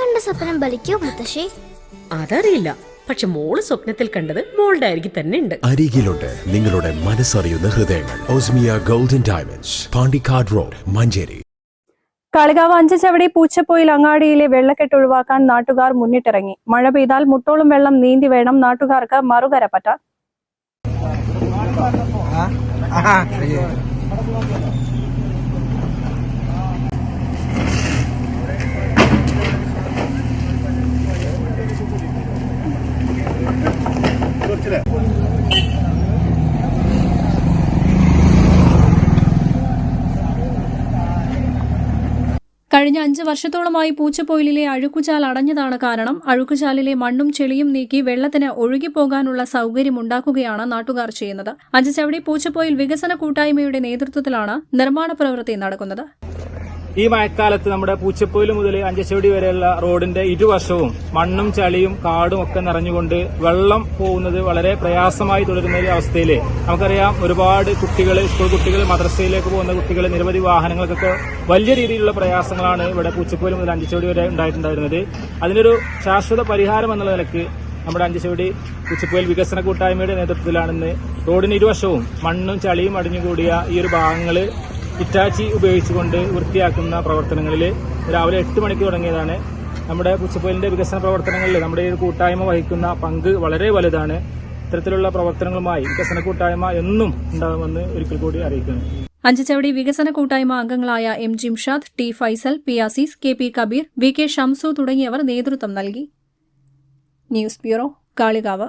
കണ്ട സ്വപ്നം ബലിക്കോ മുത്തശ്ശി? അതറിയില്ല. പക്ഷെ മോൾ സ്വപ്നത്തിൽ കണ്ടത് മോളുടെ അരികിൽ തന്നെ ഉണ്ട്. അരികിലുണ്ട് നിങ്ങളുടെ മനസ്സറിയുന്ന ഹൃദയങ്ങൾ. Osmia golden diamonds Pandikkad road Manjeri. Kalikavu Anchachavadi Poochappoyil അങ്ങാടിയിലെ വെള്ളക്കെട്ട് ഒഴിവാക്കാൻ നാട്ടുകാർ മുന്നിട്ടിറങ്ങി. മഴ പെയ്താൽ മുട്ടോളം വെള്ളം നീന്തി വേണം നാട്ടുകാർക്ക് മറുകര പറ്റാൻ കഴിഞ്ഞ അഞ്ച് വർഷത്തോളമായി പൂച്ചപ്പൊയിലിലെ അഴുക്കുചാൽ അടഞ്ഞതാണ് കാരണം. അഴുക്കുചാലിലെ മണ്ണും ചെളിയും നീക്കി വെള്ളത്തിന് ഒഴുകിപ്പോകാനുള്ള സൗകര്യമുണ്ടാക്കുകയാണ് നാട്ടുകാർ ചെയ്യുന്നത്. അഞ്ചുചവടി പൂച്ചപ്പൊയിൽ വികസന കൂട്ടായ്മയുടെ നേതൃത്വത്തിലാണ് നിർമ്മാണ പ്രവൃത്തി നടക്കുന്നത്. ഈ മഴക്കാലത്ത് നമ്മുടെ പൂച്ചപ്പൊയിൽ മുതൽ അഞ്ചച്ചവടി വരെയുള്ള റോഡിന്റെ ഇരുവശവും മണ്ണും ചളിയും കാടും ഒക്കെ നിറഞ്ഞുകൊണ്ട് വെള്ളം പോകുന്നത് വളരെ പ്രയാസമായി തുടരുന്ന ഒരു അവസ്ഥയിൽ നമുക്കറിയാം ഒരുപാട് കുട്ടികൾ സ്കൂൾ കുട്ടികൾ മദ്രസയിലേക്ക് പോകുന്ന കുട്ടികൾ നിരവധി വാഹനങ്ങൾക്കൊക്കെ വലിയ രീതിയിലുള്ള പ്രയാസങ്ങളാണ് ഇവിടെ പൂച്ചപ്പൊയിൽ മുതൽ അഞ്ചച്ചവടി വരെ ഉണ്ടായിട്ടുണ്ടായിരുന്നത്. അതിനൊരു ശാശ്വത പരിഹാരം എന്നുള്ള നിലയ്ക്ക് നമ്മുടെ അഞ്ചച്ചവടി പൂച്ചപ്പൊയിൽ വികസന കൂട്ടായ്മയുടെ നേതൃത്വത്തിലാണെന്ന് റോഡിന് ഇരുവശവും മണ്ണും ചളിയും അടിഞ്ഞുകൂടിയ ഈ ഒരു ഭാഗങ്ങൾ ഇറ്റാച്ചി ഉപയോഗിച്ചുകൊണ്ട് വൃത്തിയാക്കുന്ന പ്രവർത്തനങ്ങളിൽ രാവിലെ എട്ട് മണിക്ക് തുടങ്ങിയതാണ്. നമ്മുടെ പുച്ചപ്പൊയിലിന്റെ വികസന പ്രവർത്തനങ്ങളിൽ നമ്മുടെ ഈ കൂട്ടായ്മ വഹിക്കുന്ന പങ്ക് വളരെ വലുതാണ്. ഇത്തരത്തിലുള്ള പ്രവർത്തനങ്ങളുമായി വികസന കൂട്ടായ്മ എന്നും ഉണ്ടാകുമെന്ന് ഒരിക്കൽ കൂടി അറിയിക്കുന്നു. അഞ്ചുചവടി വികസന കൂട്ടായ്മ അംഗങ്ങളായ M Jimshad T Faisal P Aziz K P Kabeer V K Shamsu തുടങ്ങിയവർ നേതൃത്വം നൽകി. News bureau Kalikavu.